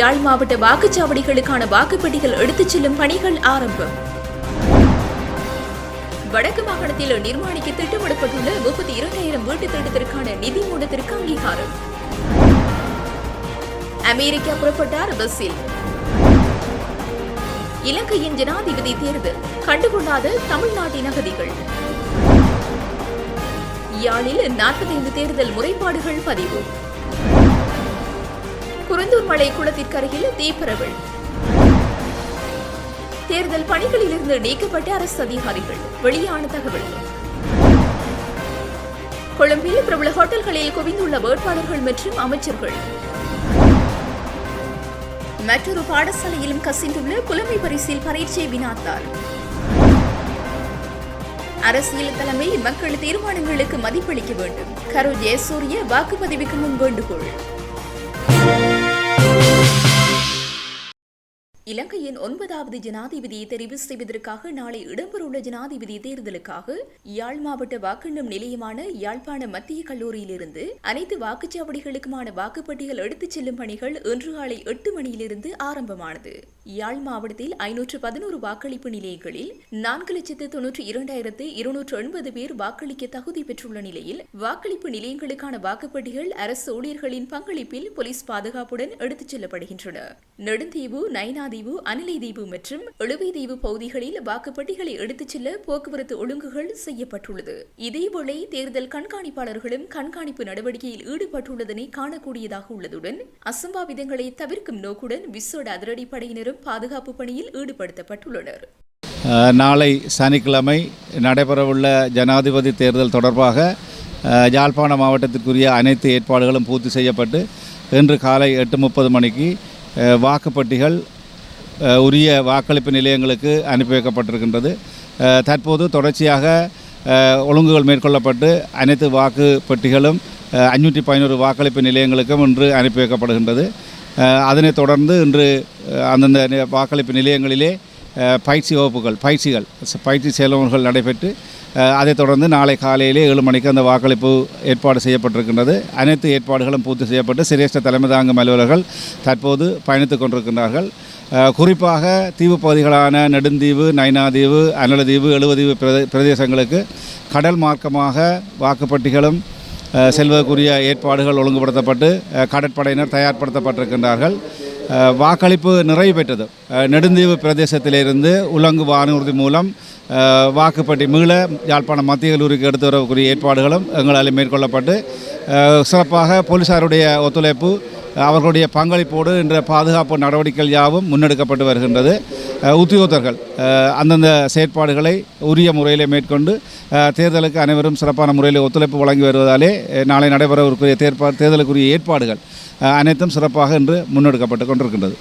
யாழ் மாவட்ட வாக்குச்சாவடிகளுக்கான வாக்குப்பெட்டிகள் எடுத்துச் செல்லும் பணிகள் ஆரம்பம். வடக்கு மாகாணத்தில் நிர்மாணிக்க திட்டமிடப்பட்டுள்ள முப்பத்தி இரண்டாயிரம் வீட்டு திட்டத்திற்கான நிதி மூலத்திற்கு அங்கீகாரம். அமெரிக்கா புறப்பட்டார் பஸ்ஸில் இலங்கையின் ஜனாதிபதி தேர்தல் கண்டுகொள்ளாத தமிழ்நாட்டின் அகதிகள். யாழில் நாற்பத்தைந்து தேர்தல் முறைப்பாடுகள் பதிவு. குருந்தூர் மலை குளத்திற்கருகில் தீப்பரவல். தேர்தல் பணிகளிலிருந்து நீக்கப்பட்ட அரசு அதிகாரிகள். வெளியான தகவல். கொழும்பில் பிரபல ஹோட்டல்களில் குவிந்துள்ள வேட்பாளர்கள் மற்றும் அமைச்சர்கள். மற்றொரு பாடசாலையிலும் கசிந்துள்ள புலமை பரிசில் பரீட்சை வினாத்தார் அரசியல் தலைமை மக்கள் தீர்மானங்களுக்கு மதிப்பளிக்க வேண்டும். கரு ஜெயசூரிய வாக்குப்பதிவுக்கு முன் வேண்டுகோள். இலங்கையின் ஒன்பதாவது ஜனாதிபதியை தெரிவு செய்வதற்காக நாளை இடம்பெறவுள்ள ஜனாதிபதி தேர்தலுக்காக யாழ் மாவட்ட வாக்கெண்ணும் நிலையமான யாழ்ப்பாண மத்திய கல்லூரியிலிருந்து அனைத்து வாக்குச்சாவடிகளுக்குமான வாக்குப்பட்டிகள் எடுத்துச் செல்லும் பணிகள் இன்று காலை எட்டு மணியிலிருந்து ஆரம்பமானது. யாழ் மாவட்டத்தில் ஐநூற்று பதினோரு வாக்களிப்பு நிலையங்களில் நான்கு லட்சத்து தொன்னூற்றி இரண்டாயிரத்து இருநூற்று எண்பது பேர் வாக்களிக்க தகுதி பெற்றுள்ள நிலையில் வாக்களிப்பு நிலையங்களுக்கான வாக்குப்பட்டிகள் அரசு ஊழியர்களின் பங்களிப்பில் போலீஸ் பாதுகாப்புடன் எடுத்துச் செல்லப்படுகின்றன. நெடுந்தீவு நைனாதீவு அனிலைதீவு மற்றும் எழுவைதீவு பகுதிகளில் வாக்குப்பட்டிகளை எடுத்துச் செல்ல போக்குவரத்து ஒழுங்குகள் செய்யப்பட்டுள்ளது. இதேவேளை தேர்தல் கண்காணிப்பாளர்களும் கண்காணிப்பு நடவடிக்கையில் ஈடுபட்டுள்ளதனை காணக்கூடியதாக உள்ளதுடன் அசம்பாவிதங்களை தவிர்க்கும் நோக்குடன் விசேட அதிரடிப்படையினரும் பாதுகாப்பு பணியில் ஈடுபடுத்தப்பட்டுள்ளனர். நாளை சனிக்கிழமை நடைபெறவுள்ள ஜனாதிபதி தேர்தல் தொடர்பாக ஜாழ்ப்பாண யாழ்ப்பாண மாவட்டத்திற்குரிய அனைத்து ஏற்பாடுகளும் பூர்த்தி செய்யப்பட்டு இன்று காலை எட்டு முப்பது மணிக்கு வாக்குப்பட்டிகள் உரிய வாக்களிப்பு நிலையங்களுக்கு அனுப்பி வைக்கப்பட்டிருக்கின்றது. தற்போது தொடர்ச்சியாக ஒழுங்குகள் மேற்கொள்ளப்பட்டு அனைத்து வாக்கு பெட்டிகளும் அஞ்சூற்றி பதினோரு வாக்களிப்பு நிலையங்களுக்கும் இன்று அனுப்பி வைக்கப்படுகின்றது. அதனைத் தொடர்ந்து இன்று அந்தந்த வாக்களிப்பு நிலையங்களிலே பயிற்சி வகுப்புகள் பயிற்சிகள் பயிற்சி செயல்முறைகள் நடைபெற்று அதைத் தொடர்ந்து நாளை காலையிலே ஏழு மணிக்கு அந்த வாக்களிப்பு ஏற்பாடு செய்யப்பட்டிருக்கின்றது. அனைத்து ஏற்பாடுகளும் பூர்த்தி செய்யப்பட்டு சிரேஷ்ட தலைமை தாங்கும் அலுவலர்கள் தற்போது பயணித்துக் கொண்டிருக்கின்றார்கள். குறிப்பாக தீவு பகுதிகளான நெடுந்தீவு நைனாதீவு அனலதீவு எழுவதீவு பிரதே பிரதேசங்களுக்கு கடல் மார்க்கமாக வாக்குப்பட்டிகளும் செல்வதற்குரிய ஏற்பாடுகள் ஒழுங்குபடுத்தப்பட்டு கடற்படையினர் தயார்படுத்தப்பட்டிருக்கின்றார்கள். வாக்களிப்பு நிறைவு பெற்றது. நெடுந்தீவு பிரதேசத்திலிருந்து உலங்கு வானூர்தி மூலம் வாக்குப்பட்டி மீள யாழ்ப்பாணம் மத்திய கல்லூரிக்கு எடுத்து வரக்கூடிய ஏற்பாடுகளும் எங்களால் மேற்கொள்ளப்பட்டு சிறப்பாக போலீசாருடைய ஒத்துழைப்பு அவர்களுடைய பங்களிப்போடு இன்ற பாதுகாப்பு நடவடிக்கைகள் யாவும் முன்னெடுக்கப்பட்டு வருகின்றது. உத்தியோகத்தர்கள் அந்தந்த செயற்பாடுகளை உரிய முறையில் மேற்கொண்டு தேர்தலுக்கு அனைவரும் சிறப்பான முறையில் ஒத்துழைப்பு வழங்கி வருவதாலே நாளை நடைபெறவிருக்கிற தேர்ப்பா தேர்தலுக்குரிய ஏற்பாடுகள் அனைத்தும் சிறப்பாக இன்று முன்னெடுக்கப்பட்டு கொண்டிருக்கின்றது.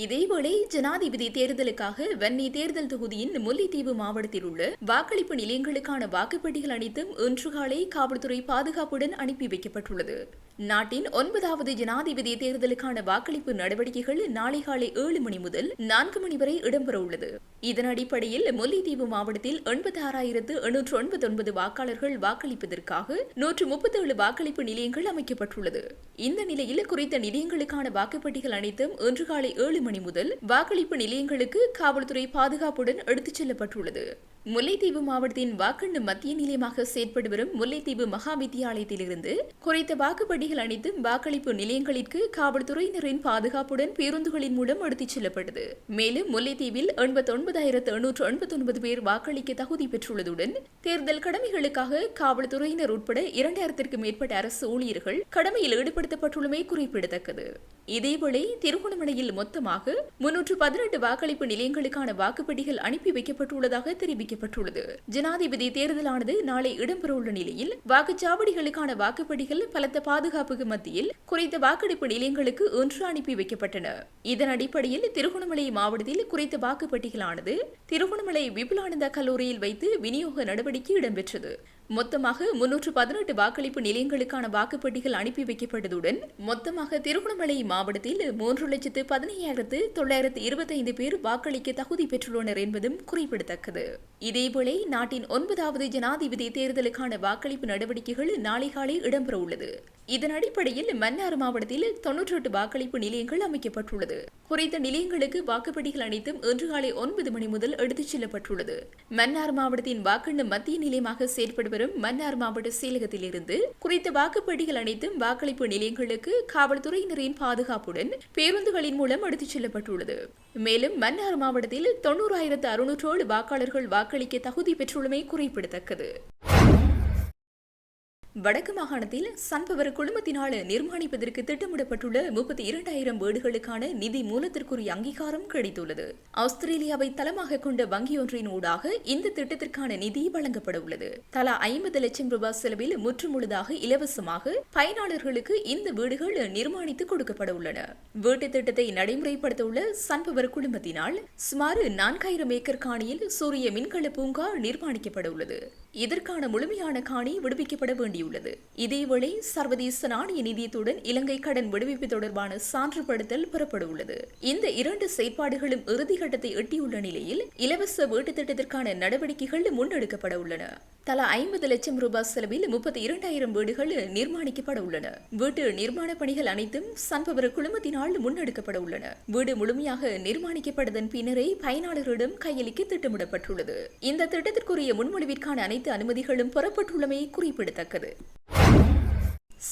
இதேவேளை ஜனாதிபதி தேர்தலுக்காக வன்னி தேர்தல் தொகுதியின் முல்லைத்தீவு மாவட்டத்தில் உள்ள வாக்களிப்பு நிலையங்களுக்கான வாக்குப்பெட்டிகள் அனைத்தும் இன்று காலை காவல்துறை பாதுகாப்புடன் அனுப்பி வைக்கப்பட்டுள்ளது. நாட்டின் ஒன்பதாவது ஜனாதிபதி தேர்தலுக்கான வாக்களிப்பு நடவடிக்கைகள் நாளை காலை ஏழு மணி முதல் நான்கு மணி வரை இடம்பெற உள்ளது. இதன் அடிப்படையில் முல்லைத்தீவு மாவட்டத்தில் எண்பத்தி ஆறாயிரத்து எண்ணூற்று ஒன்பது ஒன்பது வாக்காளர்கள் வாக்களிப்பதற்காக நூற்று முப்பத்தேழு வாக்களிப்பு நிலையங்கள் அமைக்கப்பட்டுள்ளது. இந்த நிலையில் குறித்த நிலையங்களுக்கான வாக்குப்பெட்டிகள் அனைத்தும் இன்று காலை ஏழு மணி முதல் வாக்களிப்பு நிலையங்களுக்கு காவல்துறை பாதுகாப்புடன் எடுத்துச் செல்லப்பட்டுள்ளது. முல்லைத்தீவு மாவட்டத்தின் வாக்கெண்ணும் மத்திய நிலையமாக செயற்பட்டு வரும் முல்லைத்தீவு மகா வித்தியாலயத்திலிருந்து குறைத்த வாக்குப்பட்டிகள் அனைத்தும் வாக்களிப்பு நிலையங்களிற்கு காவல்துறையினரின் பாதுகாப்புடன் பேருந்துகளின் மூலம் எடுத்துச் செல்லப்பட்டது. மேலும் முல்லைத்தீவில் எண்பத்தொன்பதாயிரத்து எண்ணூற்று எண்பத்தொன்பது பேர் வாக்களிக்க தகுதி பெற்றுள்ளதுடன் தேர்தல் கடமைகளுக்காக காவல்துறையினர் உட்பட இரண்டாயிரத்திற்கு மேற்பட்ட அரசு ஊழியர்கள் கடமையில் ஈடுபடுத்தப்பட்டுள்ளமை குறிப்பிடத்தக்கது. இதேவேளை திருகோணமலையில் மொத்தமாக முன்னூற்று பதினெட்டு வாக்களிப்பு நிலையங்களுக்கான வாக்குப்பெட்டிகள் அனுப்பி வைக்கப்பட்டுள்ளதாக தெரிவிக்கப்பட்டுள்ளது. ஜனாதிபதி தேர்தலானது நாளை இடம்பெறவுள்ள நிலையில் வாக்குச்சாவடிகளுக்கான வாக்குப்பெட்டிகள் பலத்த பாதுகாப்புக்கு மத்தியில் குறித்த வாக்கெடுப்பு நிலையங்களுக்கு ஒன்று அனுப்பி வைக்கப்பட்டன. இதன் அடிப்படையில் திருகோணமலை மாவட்டத்தில் குறித்த வாக்குப்பெட்டிகளானது திருகோணமலை விபுலானந்தா கல்லூரியில் வைத்து விநியோக நடவடிக்கை இடம்பெற்றது. மொத்தமாக முன்னூற்று பதினெட்டு வாக்களிப்பு நிலையங்களுக்கான வாக்குப்பட்டிகள் அனுப்பி வைக்கப்பட்டதுடன் மொத்தமாக திருகோணமலை மாவட்டத்தில் மூன்று லட்சத்து பதினையாயிரத்து தொள்ளாயிரத்து இருபத்தைந்து பேர் வாக்களிக்க தகுதி பெற்றுள்ளனர் என்பதும் குறிப்பிடத்தக்கது. இதேவேளை நாட்டின் ஒன்பதாவது ஜனாதிபதி தேர்தலுக்கான வாக்களிப்பு நடவடிக்கைகள் நாளை காலை இடம்பெற உள்ளது. இதன் அடிப்படையில் மன்னார் மாவட்டத்தில் தொன்னூற்றி எட்டு வாக்களிப்பு நிலையங்கள் அமைக்கப்பட்டுள்ளது. குறித்த நிலையங்களுக்கு வாக்குப்பெட்டிகள் அனைத்தும் இன்று காலை ஒன்பது மணி முதல் எடுத்துச் செல்லப்பட்டுள்ளது. மன்னார் மாவட்டத்தின் வாக்கெண்ணும் மத்திய நிலையமாக செயற்பட்டு வரும் மன்னார் மாவட்ட செயலகத்திலிருந்து குறித்த வாக்குப்பெட்டிகள் அனைத்தும் வாக்களிப்பு நிலையங்களுக்கு காவல்துறையினரின் பாதுகாப்புடன் பேருந்துகளின் மூலம் எடுத்துச் செல்லப்பட்டுள்ளது. மேலும் மன்னார் மாவட்டத்தில் தொன்னூறாயிரத்து அறுநூற்றோடு வாக்காளர்கள் வாக்களிக்க தகுதி பெற்றுள்ளமை குறிப்பிடத்தக்கது. வடக்கு மாகாணத்தில் சன்பவர் குழுமத்தினால் நிர்மாணிப்பதற்கு திட்டமிடப்பட்டுள்ள முப்பத்தி இரண்டாயிரம் வீடுகளுக்கான நிதி மூலத்திற்குரிய அங்கீகாரம் கிடைத்துள்ளது. ஆஸ்திரேலியாவை தளமாக கொண்ட வங்கியொன்றின் ஊடாக இந்த திட்டத்திற்கான நிதி வழங்கப்பட உள்ளது. தலா ஐம்பது லட்சம் ரூபாய் செலவில் முற்றுமுழுதாக இலவசமாக பயனாளர்களுக்கு இந்த வீடுகள் நிர்மாணித்து கொடுக்கப்பட உள்ளன. வீட்டு திட்டத்தை நடைமுறைப்படுத்த உள்ள சன்பவர் குழுமத்தினால் சுமார் நான்காயிரம் ஏக்கர் காணியில் சூரிய மின்கல பூங்கா நிர்மாணிக்கப்பட உள்ளது. இதற்கான முழுமையான காணி விடுவிக்கப்பட வேண்டிய கூறியுள்ளது இதேவேளை சர்வதேச நாணய நிதியத்துடன் இலங்கை கடன் விடுவிப்பு தொடர்பான சான்றுபடுத்தல் பெறப்பட உள்ளது இந்த இரண்டு செயற்பாடுகளும் இறுதிக்கட்டத்தை எட்டியுள்ள நிலையில் இலவச வீட்டு திட்டத்திற்கான நடவடிக்கைகள் முன்னெடுக்கப்பட உள்ளன தலா ஐம்பது லட்சம் ரூபாய் செலவில் முப்பத்தி இரண்டாயிரம் வீடுகள் நிர்மாணிக்கப்பட உள்ளன. வீட்டு நிர்மாண பணிகள் அனைத்தும் சன்பவர் குழுமத்தினால் முன்னெடுக்கப்பட உள்ளன. வீடு முழுமையாக நிர்மாணிக்கப்பட்டதன் பின்னரே பயனாளர்களிடம் கையளிக்க திட்டமிடப்பட்டுள்ளது. இந்த திட்டத்திற்குரிய முன்மொழிவிற்கான அனைத்து அனுமதிகளும் பெறப்பட்டுள்ளமை குறிப்பிடத்தக்கது.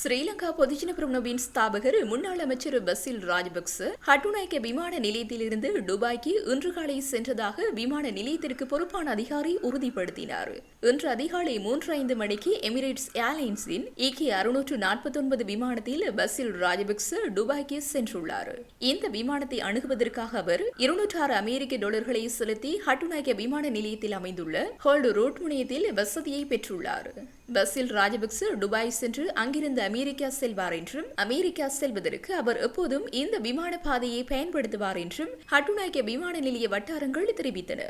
ஸ்ரீலங்கா பொதுஜன பிரமுனவின் ஸ்தாபகர் முன்னாள் அமைச்சர் பசில் ராஜபக்ச ஹட்டுநாயக்க விமான நிலையத்திலிருந்து துபாய்க்கு இன்று காலை சென்றதாக விமான நிலையத்திற்கு பொறுப்பான அதிகாரி உறுதிப்படுத்தினார். இன்று அதிகாலை மூன்று ஐந்து மணிக்கு எமிரேட்ஸ் ஏர்லைன்ஸின் இகே அறுநூற்று நாற்பத்தொன்பது விமானத்தில் பசில் ராஜபக்ச துபாய்க்கு சென்றுள்ளார். இந்த விமானத்தை அணுகுவதற்காக அவர் இருநூற்று ஆறு அமெரிக்க டாலர்களை செலுத்தி ஹட்டுநாயக்க விமான நிலையத்தில் அமைந்துள்ள ஹோல்டு ரோட் முனையத்தில் வசதியை பெற்றுள்ளார். பசில் ராஜபக்ச துபாய் சென்று அங்கிருந்து அமெரிக்கா செல்வார் என்றும் அமெரிக்கா செல்வதற்கு அவர் எப்போதும் இந்த விமான பாதையை பயன்படுத்துவார் என்றும் ஹட்டுநாயக்க விமான நிலைய வட்டாரங்கள் தெரிவித்தன.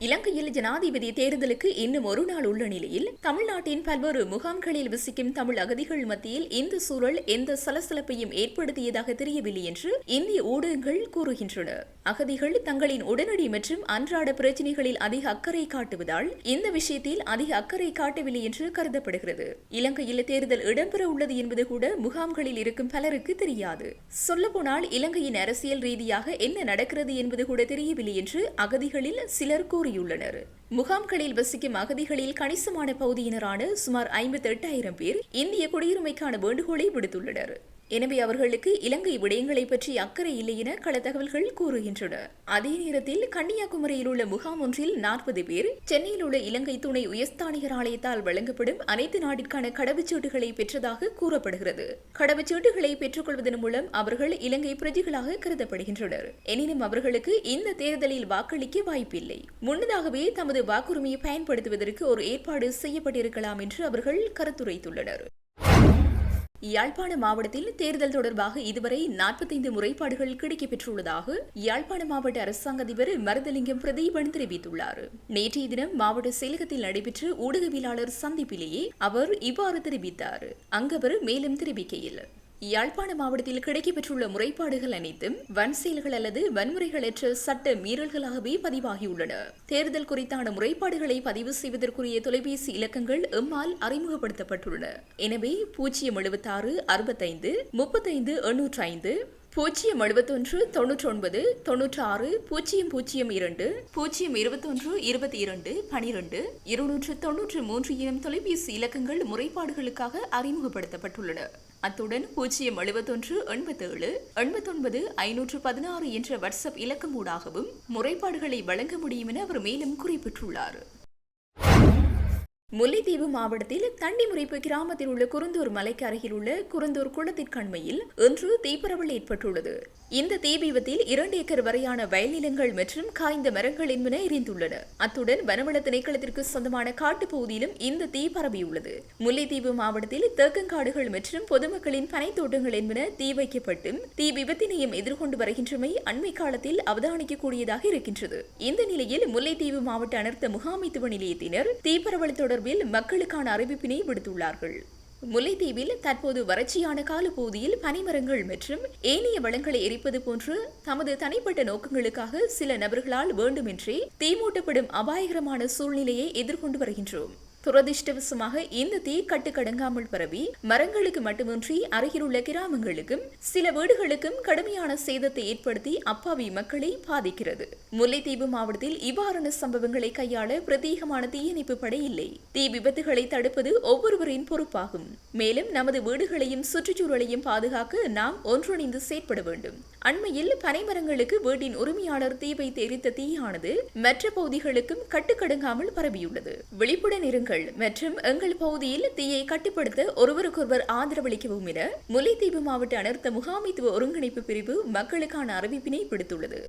இலங்கையில் ஜனாதிபதி தேர்தலுக்கு இன்னும் ஒரு நாள் உள்ள நிலையில் தமிழ்நாட்டின் பல்வேறு முகாம்களில் வசிக்கும் தமிழ் அகதிகள் மத்தியில் இந்த சூழல் எந்த சலசலப்பையும் ஏற்படுத்தியதாக தெரியவில்லை என்று இந்திய ஊடகங்கள் கூறுகின்றன. அகதிகள் தங்களின் உடனடி மற்றும் அன்றாட பிரச்சினைகளில் அதிக அக்கறை காட்டுவதால் இந்த விஷயத்தில் அதிக அக்கறை காட்டவில்லை என்று கருதப்படுகிறது. இலங்கையில் தேர்தல் இடம்பெற உள்ளது என்பது கூட முகாம்களில் இருக்கும் பலருக்கு தெரியாது. சொல்லப்போனால் இலங்கையின் அரசியல் ரீதியாக என்ன நடக்கிறது என்பது கூட தெரியவில்லை என்று அகதிகளில் சிலர் கூறியுள்ளனர். முகாம்களில் வசிக்கும் அகதிகளில் கணிசமான பகுதியினரான சுமார் ஐம்பத்தி எட்டாயிரம் பேர் இந்திய குடியுரிமைக்கான வேண்டுகோளை விடுத்துள்ளனர். எனவே அவர்களுக்கு இலங்கை விடயங்களை பற்றி அக்கறை இல்லை என கள தகவல்கள் கூறுகின்றன. அதே நேரத்தில் கன்னியாகுமரியில் உள்ள முகாம் ஒன்றில் நாற்பது பேர் சென்னையில் உள்ள இலங்கை துணை உயர்ஸ்தானிகர் ஆலயத்தால் வழங்கப்படும் அனைத்து நாட்டிற்கான கடவுச்சீட்டுகளை பெற்றதாக கூறப்படுகிறது. கடவுச்சீட்டுகளை பெற்றுக்கொள்வதன் மூலம் அவர்கள் இலங்கை பிரஜைகளாக கருதப்படுகின்றனர். எனினும் அவர்களுக்கு இந்த தேர்தலில் வாக்களிக்க வாய்ப்பில்லை. முன்னதாகவே தமது வாக்குரிமையை பயன்படுத்துவதற்கு ஒரு ஏற்பாடு செய்யப்பட்டிருக்கலாம் என்று அவர்கள் கருத்துரைத்துள்ளனர். யாழ்ப்பாண மாவட்டத்தில் தேர்தல் தொடர்பாக இதுவரை நாற்பத்தைந்து முறைப்பாடுகள் கிடைக்கப்பெற்றுள்ளதாக யாழ்ப்பாண மாவட்ட அரசாங்க அதிபர் மருதலிங்கம் பிரதீபன் தெரிவித்துள்ளார். நேற்றைய தினம் மாவட்ட செயலகத்தில் நடைபெற்ற ஊடகவியலாளர் சந்திப்பிலேயே அவர் இவ்வாறு தெரிவித்தார். அங்கவர் மேலும் தெரிவிக்கையில் யாழ்ப்பாண மாவட்டத்தில் கிடைக்கப்பெற்றுள்ள முறைப்பாடுகள் அனைத்தும் வன் செயல்கள் அல்லது வன்முறைகளற்ற சட்ட மீறல்களாகவே பதிவாகியுள்ளன. தேர்தல் குறித்தான முறைப்பாடுகளை பதிவு செய்வதற்குரிய தொலைபேசி இலக்கங்கள் எம்மால் அறிமுகப்படுத்தப்பட்டுள்ளன. எனவே பூஜ்ஜியம் எழுபத்தாறு அறுபத்தைந்து முப்பத்தைந்து எண்ணூற்று ஐந்து பூஜ்ஜியம் எழுபத்தொன்று தொண்ணூற்றொன்பது ஒன்பது ஆறு பூஜ்ஜியம் பூஜ்ஜியம் இரண்டு பூஜ்ஜியம் இருபத்தொன்று இருபத்தி இரண்டு பனிரெண்டு இருநூற்று தொன்னூற்று மூன்று இனம் தொலைபேசி இலக்கங்கள் முறைப்பாடுகளுக்காக அறிமுகப்படுத்தப்பட்டுள்ளன. அத்துடன் பூஜ்ஜியம் எழுபத்தொன்று எண்பத்தேழு எண்பத்தொன்பது ஐநூற்று பதினாறு என்ற வாட்ஸ்அப் இலக்கம் ஊடாகவும் முறைப்பாடுகளை வழங்க முடியும் என அவர் மேலும் குறிப்பிட்டுள்ளார். முல்லைத்தீவு மாவட்டத்தில் தண்டிமுறைப்பு கிராமத்தில் உள்ள குருந்தூர் மலைக்கு அருகில் உள்ள குருந்தூர் குளத்திற்கண்மையில் இன்று தீப்பரவல் ஏற்பட்டுள்ளது. இந்த தீ விபத்தில் இரண்டு ஏக்கர் வரையான வயல்நிலங்கள் மற்றும் காய்ந்த மரங்கள் என்பன எரிந்துள்ளன. அத்துடன் வனவள திணைக்களத்திற்கு சொந்தமான காட்டுப் பகுதியிலும் இந்த தீ பரவியுள்ளது. முல்லைத்தீவு மாவட்டத்தில் தேக்கங்காடுகள் மற்றும் பொதுமக்களின் பனைத்தோட்டங்கள் என்பன தீ வைக்கப்பட்டும் தீ விபத்தினையும் எதிர்கொண்டு வருகின்றமை அண்மை காலத்தில் அவதானிக்கக்கூடியதாக இருக்கின்றது. இந்த நிலையில் முல்லைத்தீவு மாவட்ட அனர்த்த முகாமைத்துவ நிலையத்தினர் தீப்பரவல் தொடர்பில் மக்களுக்கான அறிவிப்பினை விடுத்துள்ளார்கள். முல்லைத்தீவில் தற்போது வறட்சியான காலப்பகுதியில் பனிமரங்கள் மற்றும் ஏனைய வளங்களை எரிப்பது போன்று தமது தனிப்பட்ட நோக்கங்களுக்காக சில நபர்களால் வேண்டுமென்றே தீமூட்டப்படும் அபாயகரமான சூழ்நிலையை எதிர்கொண்டு வருகின்றோம். துரதிர்ஷ்டவசமாக இந்த தீ கட்டுக்கடங்காமல் பரவி மரங்களுக்கு மட்டுமின்றி அருகிலுள்ள கிராமங்களுக்கும் சில வீடுகளுக்கும் கடுமையான சேதத்தை ஏற்படுத்தி அப்பாவி மக்களை பாதிக்கிறது. முல்லைத்தீவு மாவட்டத்தில் இவ்வாறான சம்பவங்களை கையாள பிரத்யேகமான தீயணைப்பு படை இல்லை. தீ விபத்துகளை தடுப்பது ஒவ்வொருவரின் பொறுப்பாகும். மேலும் நமது வீடுகளையும் சுற்றுச்சூழலையும் பாதுகாக்க நாம் ஒன்றிணைந்து செயற்பட வேண்டும். அண்மையில் பனைமரங்களுக்கு வீட்டின் உரிமையாளர் தீவை தெரித்த தீயானது மற்ற பகுதிகளுக்கும் கட்டுக்கடங்காமல் பரவியுள்ளது. விழிப்புடன் இருங்கள். மற்றும் எங்கள் பகுதியில் தீயை கட்டுப்படுத்த ஒருவருக்கொருவர் ஆதரவளிக்கவும் என முல்லைத்தீவு மாவட்ட அனர்த்த முகாமைத்துவ ஒருங்கிணைப்பு பிரிவு மக்களுக்கான அறிவிப்பினை விடுத்துள்ளது.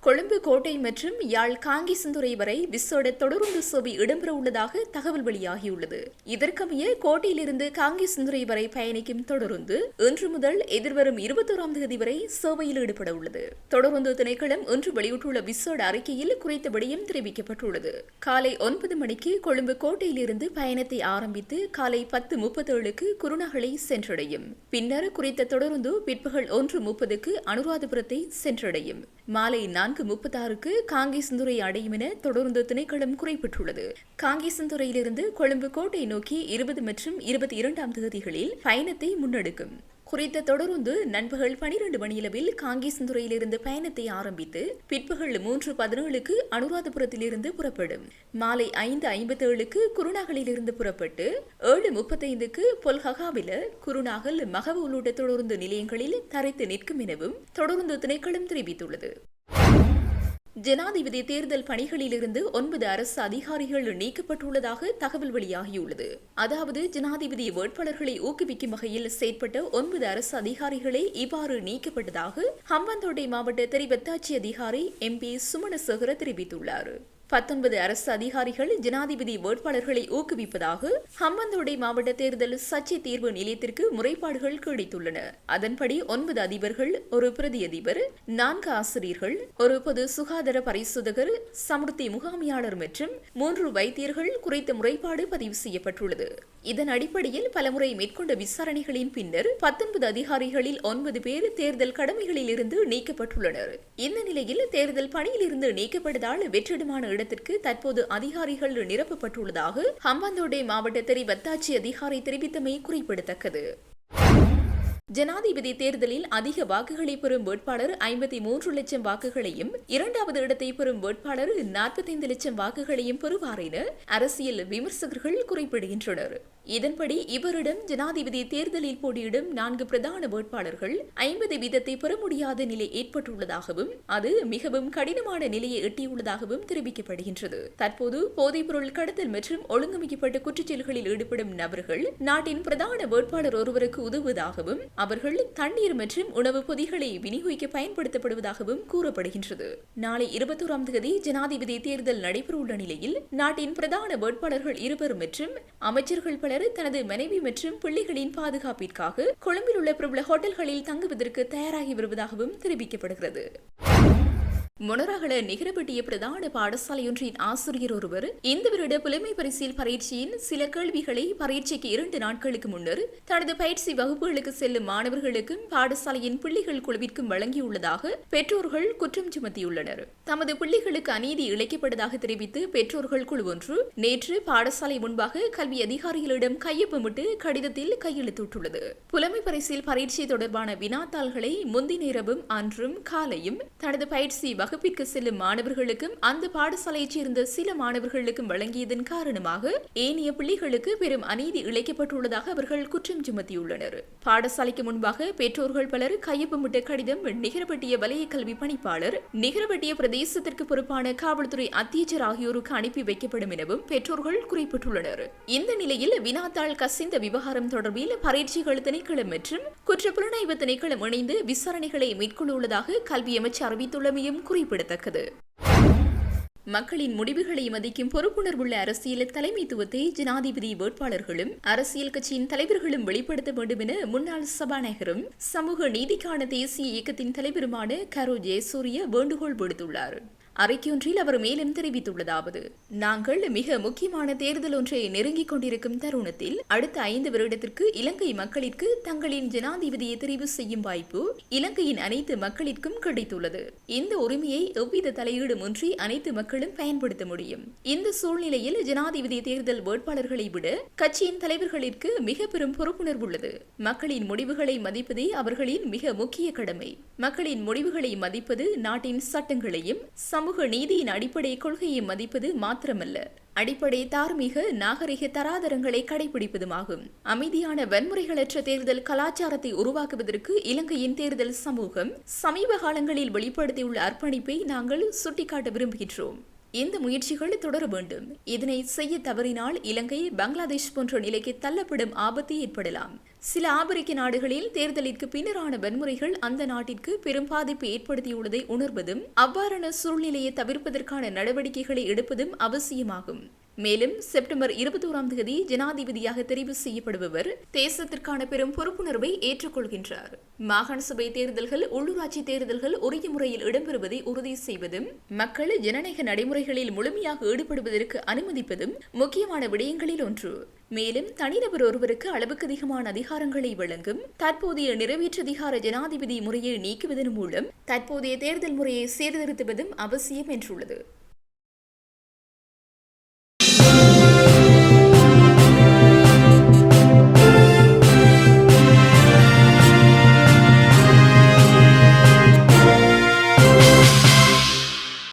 கொழும்பு கோட்டை மற்றும் யாழ் காங்கிசந்துறை வரை விசோட தொடருந்து சேவை இடம்பெற உள்ளதாக தகவல் வெளியாகியுள்ளது. இதற்கமைய கோட்டையிலிருந்து காங்கிசந்துறை வரை பயணிக்கும் தொடருந்து இன்று முதல் எதிர்வரும் இருபத்தோராம் தேதி வரை சேவையில் ஈடுபட உள்ளது. தொடருந்து திணைக்களம் இன்று வெளியிட்டுள்ள விசோட அறிக்கையில் குறித்த விடயம் தெரிவிக்கப்பட்டுள்ளது. காலை ஒன்பது மணிக்கு கொழும்பு கோட்டையிலிருந்து பயணத்தை ஆரம்பித்து காலை பத்து முப்பத்தேழுக்கு குருநகலை சென்றடையும். பின்னர் குறித்த தொடருந்து பிற்பகல் ஒன்று முப்பதுக்கு அனுராதபுரத்தை சென்றடையும். மாலை நான்கு முப்பத்தாறுக்கு காங்கேசந்துறை அடையும் என தொடர்ந்து திணைக்களம் குறிப்பிட்டுள்ளது. காங்கேசந்துறையிலிருந்து கொழும்பு கோட்டை நோக்கி இருபது மற்றும் இருபத்தி இரண்டாம் தேதிகளில் பயணத்தை முன்னெடுக்கும். குறித்த தொடருந்து நண்பகல் பனிரெண்டு மணியளவில் காங்கேசந்துறையிலிருந்து பயணத்தை ஆரம்பித்து பிற்பகல் மூன்று பதினேழுக்கு அனுராதபுரத்திலிருந்து புறப்படும். மாலை ஐந்து ஐம்பத்தேழுக்கு குருநாகலிலிருந்து புறப்பட்டு ஏழு முப்பத்தைந்துக்கு பொல்ஹகாவில குருநாகல் மகவ உள்ளிட்ட தொடருந்து நிலையங்களில் தரைத்து நிற்கும் எனவும் தொடருந்து திணைக்களம் தெரிவித்துள்ளது. ஜனாதிபதி தேர்தல் பணிகளிலிருந்து ஒன்பது அரசு அதிகாரிகள் நீக்கப்பட்டுள்ளதாக தகவல் வெளியாகியுள்ளது. அதாவது ஜனாதிபதி வேட்பாளர்களை ஊக்குவிக்கும் வகையில் செயற்பட்ட ஒன்பது அரசு அதிகாரிகளே இவ்வாறு நீக்கப்பட்டதாக ஹம்பந்தோட்டை மாவட்ட தெரிவத்தாட்சி அதிகாரி எம் பி சுமணசேகர தெரிவித்துள்ளார். பத்தொன்பது அரசு அதிகாரிகள் ஜனாதிபதி வேட்பாளர்களை ஊக்குவிப்பதாக ஹம்பந்தோடை மாவட்ட தேர்தல் சர்ச்சை தீர்வு நிலையத்திற்கு முறைப்பாடுகள் கிடைத்துள்ளன. அதன்படி ஒன்பது அதிபர்கள் ஒரு பிரதி அதிபர் நான்கு ஆசிரியர்கள் ஒரு பொது சுகாதார பரிசோதகர் சமுர்த்தி முகாமியாளர் மற்றும் மூன்று வைத்தியர்கள் குறித்த முறைப்பாடு பதிவு செய்யப்பட்டுள்ளது. இதன் அடிப்படையில் பலமுறை மேற்கொண்ட விசாரணைகளின் பின்னர் பத்தொன்பது அதிகாரிகளில் ஒன்பது பேர் தேர்தல் கடமைகளில் இருந்து நீக்கப்பட்டுள்ளனர். இந்த நிலையில் தேர்தல் பணியிலிருந்து நீக்கப்பட்டதால் வெற்றிடமான இடத்திற்கு தற்போது அதிகாரிகள் நிரப்பப்பட்டுள்ளதாக ஹம்பாந்தோட்டை மாவட்ட தெரிவத்தாட்சி அதிகாரி தெரிவித்தமை குறிப்பிடத்தக்கது. ஜனாதிபதி தேர்தலில் அதிக வாக்குகளை பெறும் வேட்பாளர் ஐம்பத்தி மூன்று லட்சம் வாக்குகளையும் இரண்டாவது இடத்தை பெறும் வேட்பாளர் நாற்பத்தைந்து லட்சம் வாக்குகளையும் பெறுவார் என அரசியல் விமர்சகர்கள் குறிப்பிடுகின்றனர். இதன்படி இவரிடம் ஜனாதிபதி தேர்தலில் போட்டியிடும் நான்கு பிரதான வேட்பாளர்கள் ஐம்பது வீதத்தை பெற முடியாத நிலை ஏற்பட்டுள்ளதாகவும் அது மிகவும் கடினமான நிலையை எட்டியுள்ளதாகவும் தெரிவிக்கப்படுகின்றது. தற்போது போதைப்பொருள் கடத்தல் மற்றும் ஒழுங்கமைக்கப்பட்ட குற்றச்செயல்களில் ஈடுபடும் நபர்கள் நாட்டின் பிரதான வேட்பாளர் ஒருவருக்கு உதவுவதாகவும் அவர்கள் தண்ணீர் மற்றும் உணவு பொதிகளை விநியோகிக்க பயன்படுத்தப்படுவதாகவும் கூறப்படுகின்றது. நாளை இருபத்தோராம் தேதி ஜனாதிபதி தேர்தல் நடைபெறவுள்ள நிலையில் நாட்டின் பிரதான வேட்பாளர்கள் இருவர் மற்றும் அமைச்சர்கள் பலர் தனது மனைவி மற்றும் பிள்ளைகளின் பாதுகாப்பிற்காக கொழும்பில் உள்ள பிரபல ஹோட்டல்களில் தங்குவதற்கு தயாராகி வருவதாகவும் தெரிவிக்கப்படுகிறது. மொனராகல நிகரப்பட்டிய பிரதான பாடசாலையொன்றின் ஆசிரியர் ஒருவர் இந்த வருட புலமை பரிசில் பரீட்சையின் சில கேள்விகளை பரீட்சைக்கு இரண்டு நாட்களுக்கு முன்னர் தனது பயிற்சி வகுப்புகளுக்கு செல்லும் மாணவர்களுக்கும் பாடசாலையின் பிள்ளைகள் குழுவிற்கும் வழங்கியுள்ளதாக பெற்றோர்கள் குற்றம் சுமத்தியுள்ளனர். தமது பிள்ளைகளுக்கு அநீதி இழைக்கப்பட்டதாக தெரிவித்து பெற்றோர்கள் குழு ஒன்று நேற்று பாடசாலை முன்பாக கல்வி அதிகாரிகளிடம் கையொப்பமிட்டு கடிதத்தில் கையெழுத்திட்டுள்ளது. புலமை பரிசில் பரீட்சை தொடர்பான வினாத்தாள்களை முந்தின இரவும் அன்றும் காலையும் தனது பயிற்சி வகுப்பிற்கு செல்லும் மாணவர்களுக்கும் அந்த பாடசாலையைச் சேர்ந்த சில மாணவர்களுக்கும் வழங்கியதன் காரணமாக ஏனைய பிள்ளைகளுக்கு பெரும் அநீதி இழைக்கப்பட்டுள்ளதாக அவர்கள் குற்றம் சுமத்தியுள்ளனர். பாடசாலைக்கு முன்பாக பெற்றோர்கள் பலர் கையொப்பமிட்ட கடிதம் நிகரப்பட்டிய வலய கல்வி பணிப்பாளர் நிகரப்பட்டிய பிரதேசத்திற்கு பொறுப்பான காவல்துறை அத்தியட்சர் ஆகியோருக்கு அனுப்பி வைக்கப்படும் எனவும் பெற்றோர்கள் குறிப்பிட்டுள்ளனர். இந்த நிலையில் வினாத்தாள் கசிந்த விவகாரம் தொடர்பில் பரீட்சைகள் திணைக்களம் மற்றும் குற்றப்புலனாய்வு திணைக்களம் இணைந்து விசாரணைகளை மேற்கொள்ள உள்ளதாக கல்வி அமைச்சர் அறிவித்துள்ளமையும் குறி குறிப்பிடத்தக்கது மக்களின் முடிவுகளை மதிக்கும் பொறுப்புணர்வுள்ள அரசியல் தலைமைத்துவத்தை ஜனாதிபதி வேட்பாளர்களும் அரசியல் கட்சியின் தலைவர்களும் வெளிப்படுத்த வேண்டும் என முன்னாள் சபாநாயகரும் சமூக நீதிக்கான தேசிய இயக்கத்தின் தலைவருமான கரோ ஜெயசூரிய வேண்டுகோள் விடுத்துள்ளார். அறிக்கையொன்றில் அவர் மேலும் தெரிவித்துள்ளதாவது நாங்கள் மிக முக்கியமான தேர்தல் ஒன்றை நெருங்கிக் கொண்டிருக்கும் தருணத்தில் அடுத்த ஐந்து வருடத்திற்கு இலங்கை மக்களிற்கு தங்களின் ஜனாதிபதியை தெரிவு செய்யும் வாய்ப்பு இலங்கையின் அனைத்து மக்களிற்கும் கிடைத்துள்ளது. இந்த உரிமையை எவ்வித தலையீடுமின்றி அனைத்து மக்களும் பயன்படுத்த முடியும். இந்த சூழ்நிலையில் ஜனாதிபதி தேர்தல் வேட்பாளர்களை விட கட்சியின் தலைவர்களிற்கு மிக பெரும் பொறுப்புணர்வு உள்ளது. மக்களின் முடிவுகளை மதிப்பதே அவர்களின் மிக முக்கிய கடமை. மக்களின் முடிவுகளை மதிப்பது நாட்டின் சட்டங்களையும் சமூக நீதியின் அடிப்படை கொள்கையை மதிப்பது மாத்திரமல்ல. அடிப்படை தார்மீக நாகரிக தராதரங்களை கடைபிடிப்பதுமாகும். அமைதியான வன்முறைகளற்ற தேர்தல் கலாச்சாரத்தை உருவாக்குவதற்கு இலங்கையின் தேர்தல் சமூகம் சமீப காலங்களில் வெளிப்படுத்தியுள்ள அர்ப்பணிப்பை நாங்கள் சுட்டிக்காட்ட விரும்புகின்றோம். இந்த முயற்சிகள் தொடர வேண்டும். இதனை செய்ய தவறினால் இலங்கை பங்களாதேஷ் போன்ற நிலைக்கு தள்ளப்படும் ஆபத்து ஏற்படலாம். சில ஆப்பிரிக்க நாடுகளில் தேர்தலிற்கு பின்னரான வன்முறைகள் அந்த நாட்டிற்கு பெரும் பாதிப்பு ஏற்படுத்தியுள்ளதை உணர்வதும் அவ்வாறான சூழ்நிலையை தவிர்ப்பதற்கான நடவடிக்கைகளை எடுப்பதும் அவசியமாகும். மேலும் செப்டம்பர் இருபத்தோராம் தேதி ஜனாதிபதியாக தெரிவு செய்யப்படுபவர் தேசத்திற்கான பெரும் பொறுப்புணர்வை ஏற்றுக்கொள்கின்றார். மாகாண சபை தேர்தல்கள் உள்ளூராட்சி தேர்தல்கள் உரிய முறையில் இடம்பெறுவதை உறுதி செய்வதும் மக்கள் ஜனநாயக நடைமுறைகளில் முழுமையாக ஈடுபடுவதற்கு அனுமதிப்பதும் முக்கியமான விடயங்களில் ஒன்று. மேலும் தனிநபர் ஒருவருக்கு அளவுக்கு அதிகமான அதிகாரங்களை வழங்கும் தற்போதைய நிறைவேற்றதிகார ஜனாதிபதி முறையை நீக்குவதன் மூலம் தற்போதைய தேர்தல் முறையை சீர்திருத்துவதும் அவசியம் என்றுள்ளது.